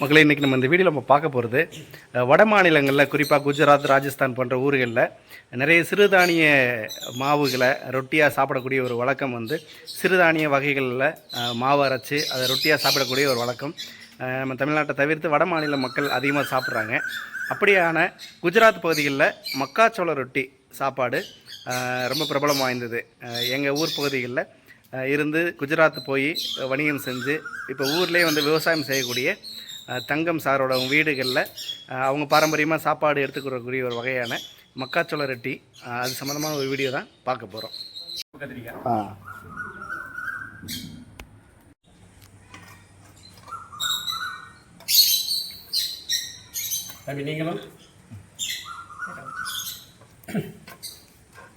மக்களை இன்றைக்கி நம்ம இந்த வீடியோவில் நம்ம பார்க்க போகிறது வட மாநிலங்களில் குறிப்பாக குஜராத் ராஜஸ்தான் போன்ற ஊர்களில் நிறைய சிறுதானிய மாவுகளை ரொட்டியாக சாப்பிடக்கூடிய ஒரு வழக்கம் வந்து சிறுதானிய வகைகளில் மாவு அரைச்சி அதை ரொட்டியாக சாப்பிடக்கூடிய ஒரு வழக்கம் நம்ம தமிழ்நாட்டை தவிர்த்து வட மாநில மக்கள் அதிகமாக சாப்பிட்றாங்க. அப்படியான குஜராத் பகுதிகளில் மக்காச்சோள ரொட்டி சாப்பாடு ரொம்ப பிரபலம் வாய்ந்தது. எங்கள் ஊர் பகுதிகளில் இருந்து குஜராத் போய் வணிகம் செஞ்சு இப்போ ஊர்லேயே வந்து விவசாயம் செய்யக்கூடிய தங்கம் சாரோட வீடுகளில் அவங்க பாரம்பரியமாக சாப்பாடு எடுத்துக்கிறக்கூடிய ஒரு வகையான மக்காச்சோள ரொட்டி. அது சம்மந்தமான ஒரு வீடியோ தான் பார்க்க போகிறோம் ஆ. தம்பி நீங்களும்?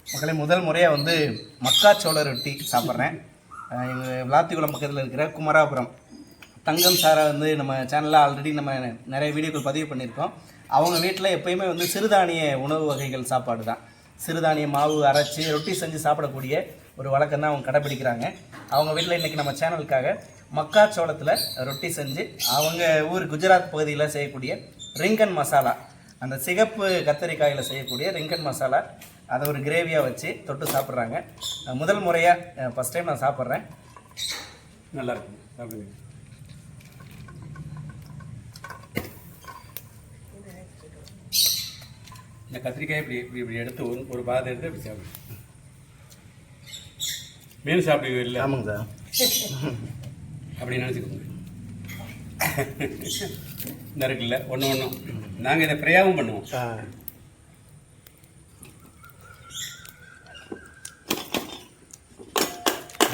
மக்களே முதல் முறையாக வந்து மக்காச்சோள ரொட்டி சாப்பிட்றேன். எங்கள் விளாத்திக்குளம் பக்கத்தில் இருக்கிற குமராபுரம் தங்கம் சாரை வந்து நம்ம சேனலில் ஆல்ரெடி நம்ம நிறைய வீடியோக்கள் பதிவு பண்ணியிருக்கோம். அவங்க வீட்டில் எப்பயுமே வந்து சிறுதானிய உணவு வகைகள் சாப்பாடு தான் சிறுதானிய மாவு அரைச்சி ரொட்டி செஞ்சு சாப்பிடக்கூடிய ஒரு வழக்கம் தான் அவங்க கடைப்பிடிக்கிறாங்க அவங்க வீட்டில் இன்றைக்கி நம்ம சேனலுக்காக மக்காச்சோளத்தில் ரொட்டி செஞ்சு அவங்க ஊர் குஜராத் பகுதியில் செய்யக்கூடிய ரிங்கன் மசாலா அந்த சிகப்பு கத்தரிக்காயில் செய்யக்கூடிய ரிங்கன் மசாலா அதை ஒரு கிரேவியாக வச்சு தொட்டு சாப்பிட்றாங்க. முதல் முறையாக ஃபஸ்ட் டைம் நான் சாப்பிட்றேன். நல்லாயிருக்கும் சாப்பிடுங்க. இந்த கத்திரிக்காய் இப்படி இப்படி இப்படி எடுத்து ஒரு ஒரு பாதை எடுத்து இப்படி சாப்பிடு. மீன் சாப்பிடுவீங்க இல்லை ஆமாங்க சார். அப்படி நினச்சிக்கோங்க. இந்த இருக்குல்ல ஒன்று ஒன்றும் நாங்கள் இதை ஃப்ரையாகவும் பண்ணுவோம்.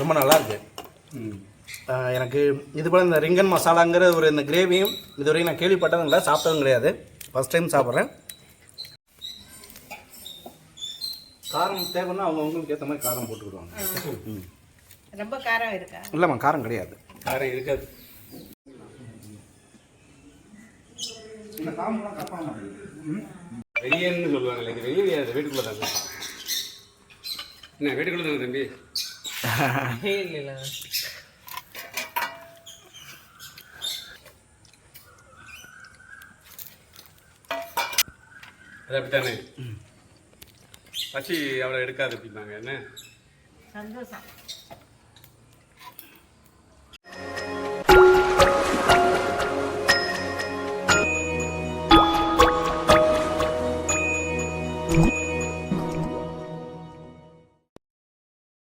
ரொம்ப நல்லா இருக்கு எனக்கு இது போல் இந்த ரிங்கன் மசாலாங்கிற ஒரு இந்த கிரேவியும் இதுவரைக்கும் நான் கேள்விப்பட்டதும் இல்லை சாப்பிட்டதும் கிடையாது. ஃபஸ்ட் டைம் சாப்பிட்றேன். காரம் தேவைன்னா அவங்க அவங்களுக்கு ஏற்ற மாதிரி காரம் போட்டுக்கிடுவாங்க. ரொம்ப காரம் இருக்கா? இல்லைம்மா காரம் கிடையாது. காரம் இருக்காது. இந்த கட் பண்ண மாட்டேங்குது வெளியேன்னு சொல்லுவாங்கல்ல இது வெளியே அது வீட்டுக்குள்ளே தாங்க. என்ன வீட்டுக்குள்ளே தாங்க தம்பி? இல்ல அது அப்படித்தானே? பசி அவ்வளோ எடுக்காது அப்படின்னாங்க என்ன சந்தோஷம்